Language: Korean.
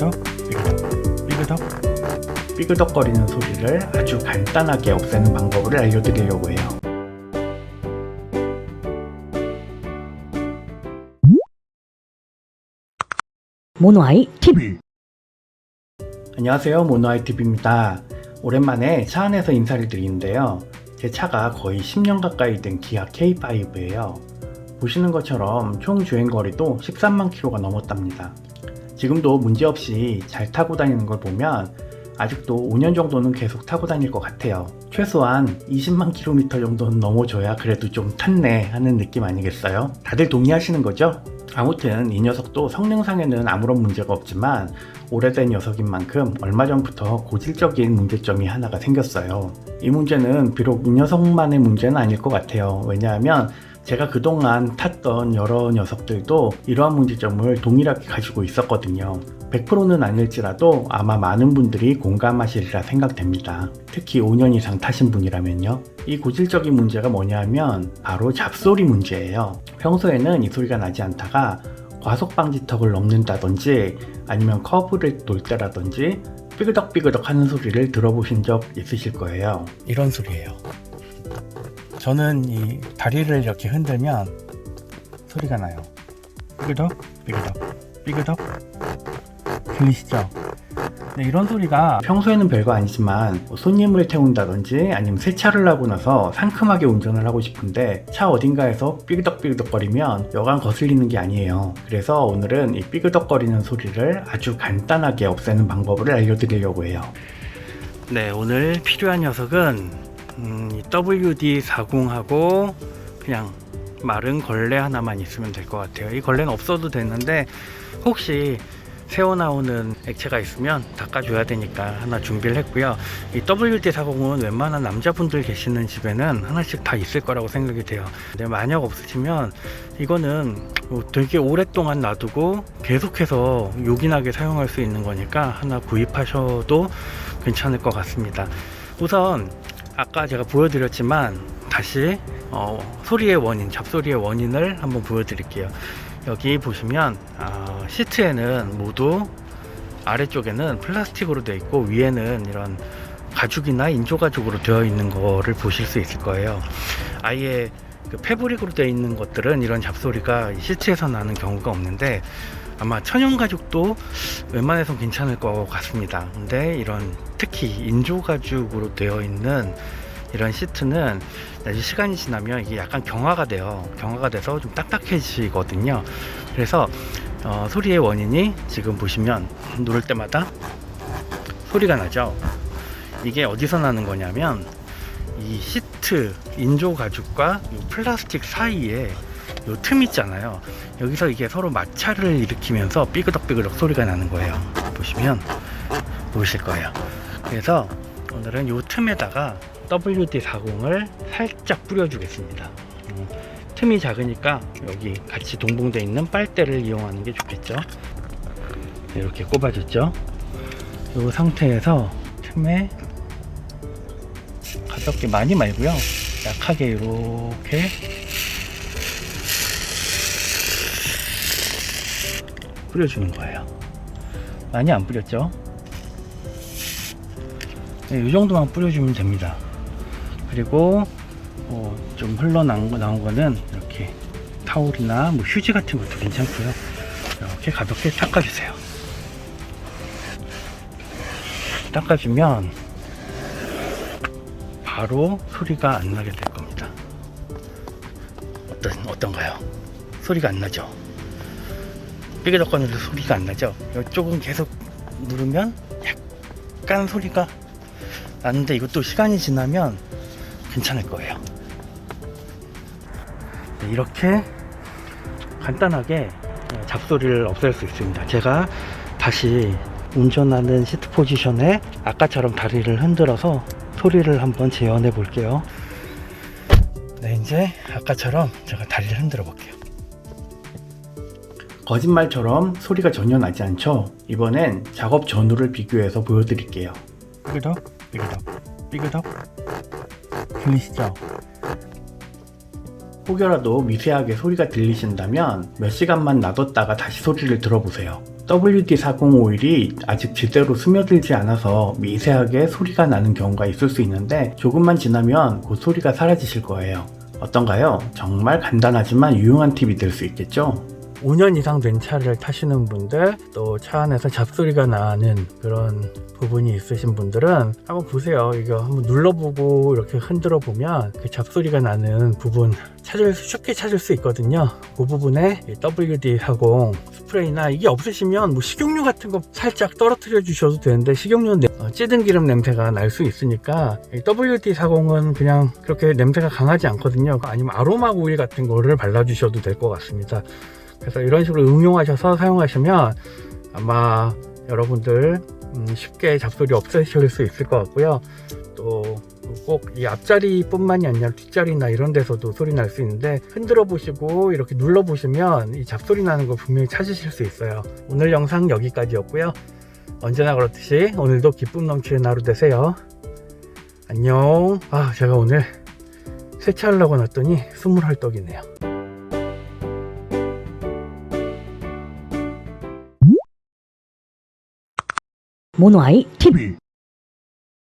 삐그덕 삐그덕 삐그덕 삐그덕거리는 소리를 아주 간단하게 없애는 방법을 알려드리려고 해요. 모노아이 TV 안녕하세요 모노아이TV입니다. 오랜만에 차 안에서 인사를 드리는데요. 제 차가 거의 10년 가까이 된 기아 K5예요. 보시는 것처럼 총 주행거리도 13만 킬로가 넘었답니다. 지금도 문제없이 잘 타고 다니는 걸 보면 아직도 5년 정도는 계속 타고 다닐 것 같아요. 최소한 20만 킬로미터 정도는 넘어줘야 그래도 좀 탔네 하는 느낌 아니겠어요? 다들 동의하시는 거죠? 아무튼 이 녀석도 성능상에는 아무런 문제가 없지만 오래된 녀석인 만큼 얼마 전부터 고질적인 문제점이 하나가 생겼어요. 이 문제는 비록 이 녀석만의 문제는 아닐 것 같아요. 왜냐하면 제가 그동안 탔던 여러 녀석들도 이러한 문제점을 동일하게 가지고 있었거든요. 100%는 아닐지라도 아마 많은 분들이 공감하시리라 생각됩니다. 특히 5년 이상 타신 분이라면요. 이 고질적인 문제가 뭐냐면 바로 잡소리 문제예요. 평소에는 이 소리가 나지 않다가 과속 방지턱을 넘는다든지 아니면 커브를 돌 때라든지 삐그덕삐그덕 하는 소리를 들어보신 적 있으실 거예요. 이런 소리예요. 저는 이 다리를 이렇게 흔들면 소리가 나요. 삐그덕, 삐그덕, 삐그덕. 들리시죠? 네, 이런 소리가 평소에는 별거 아니지만 뭐 손님을 태운다든지 아니면 세차를 하고 나서 상큼하게 운전을 하고 싶은데 차 어딘가에서 삐그덕삐그덕거리면 여간 거슬리는 게 아니에요. 그래서 오늘은 이 삐그덕거리는 소리를 아주 간단하게 없애는 방법을 알려드리려고 해요. 네, 오늘 필요한 녀석은 음, 이 WD-40하고 그냥 마른 걸레 하나만 있으면 될 것 같아요. 이 걸레는 없어도 되는데 혹시 새어 나오는 액체가 있으면 닦아줘야 되니까 하나 준비를 했고요. 이 WD-40은 웬만한 남자분들 계시는 집에는 하나씩 다 있을 거라고 생각이 돼요. 근데 만약 없으시면 이거는 뭐 되게 오랫동안 놔두고 계속해서 요긴하게 사용할 수 있는 거니까 하나 구입하셔도 괜찮을 것 같습니다. 우선 아까 제가 보여드렸지만 다시 어, 소리의 원인, 잡소리의 원인을 한번 보여드릴게요. 여기 보시면 아, 시트에는 모두 아래쪽에는 플라스틱으로 되어 있고 위에는 이런 가죽이나 인조 가죽으로 되어 있는 거를 보실 수 있을 거예요. 아예 그 패브릭으로 되어 있는 것들은 이런 잡소리가 이 시트에서 나는 경우가 없는데 아마 천연 가죽도 웬만해선 괜찮을 것 같습니다. 근데 이런 특히 인조 가죽으로 되어 있는 이런 시트는 나중에 시간이 지나면 이게 약간 경화가 돼요. 경화가 돼서 좀 딱딱해지거든요. 그래서 어, 소리의 원인이 지금 보시면 누를 때마다 소리가 나죠. 이게 어디서 나는 거냐면 이 시트 인조 가죽과 이 플라스틱 사이에 요 틈 있잖아요. 여기서 이게 서로 마찰을 일으키면서 삐그덕삐그덕 소리가 나는 거예요. 보시면 보이실 거예요. 그래서 오늘은 요 틈에다가 WD-40을 살짝 뿌려주겠습니다. 음, 틈이 작으니까 여기 같이 동봉되어 있는 빨대를 이용하는 게 좋겠죠. 이렇게 꼽아줬죠. 이 상태에서 틈에 가볍게 많이 말고요. 약하게 이렇게 뿌려주는 거예요. 많이 안 뿌렸죠? 네, 이 정도만 뿌려주면 됩니다. 그리고 어, 좀 흘러나온 거, 나온 거는 이렇게 타올이나 뭐 휴지 같은 것도 괜찮고요. 이렇게 가볍게 닦아주세요. 닦아주면 바로 소리가 안 나게 될 겁니다. 어떤 어떤가요? 소리가 안 나죠? 삐그덕거리는 소리가 안 나죠? 이쪽은 계속 누르면 약간 소리가 나는데 이것도 시간이 지나면 괜찮을 거예요. 네, 이렇게 간단하게 잡소리를 없앨 수 있습니다. 제가 다시 운전하는 시트 포지션에 아까처럼 다리를 흔들어서 소리를 한번 재현해 볼게요. 네, 이제 아까처럼 제가 다리를 흔들어 볼게요. 거짓말처럼 소리가 전혀 나지 않죠? 이번엔 작업 전후를 비교해서 보여드릴게요. 삐그덕, 삐그덕, 삐그덕. 들리시죠? 혹여라도 미세하게 소리가 들리신다면 몇 시간만 놔뒀다가 다시 소리를 들어보세요. WD-40 오일이 아직 제대로 스며들지 않아서 미세하게 소리가 나는 경우가 있을 수 있는데 조금만 지나면 그 소리가 사라지실 거예요. 어떤가요? 정말 간단하지만 유용한 팁이 될 수 있겠죠? 5년 이상 된 차를 타시는 분들, 또 차 안에서 잡소리가 나는 그런 부분이 있으신 분들은 한번 보세요. 이거 한번 눌러보고 이렇게 흔들어 보면 그 잡소리가 나는 부분 찾을 수- 쉽게 찾을 수 있거든요. 그 부분에 이 WD-40 스프레이나 이게 없으시면 뭐 식용유 같은 거 살짝 떨어뜨려 주셔도 되는데 식용유는 내- 어, 찌든 기름 냄새가 날 수 있으니까 이 WD-40은 그냥 그렇게 냄새가 강하지 않거든요. 아니면 아로마 오일 같은 거를 발라 주셔도 될 것 같습니다. 그래서 이런 식으로 응용하셔서 사용하시면 아마 여러분들 음, 쉽게 잡소리 없애실 수 있을 것 같고요. 또 꼭 이 앞자리뿐만이 아니라 뒷자리나 이런 데서도 소리 날 수 있는데 흔들어 보시고 이렇게 눌러 보시면 이 잡소리 나는 거 분명히 찾으실 수 있어요. 오늘 영상 여기까지였고요. 언제나 그렇듯이 오늘도 기쁨 넘치는 하루 되세요. 안녕. 아 제가 오늘 세차하려고 놨더니 스물 헐떡이네요. 모노아이 TV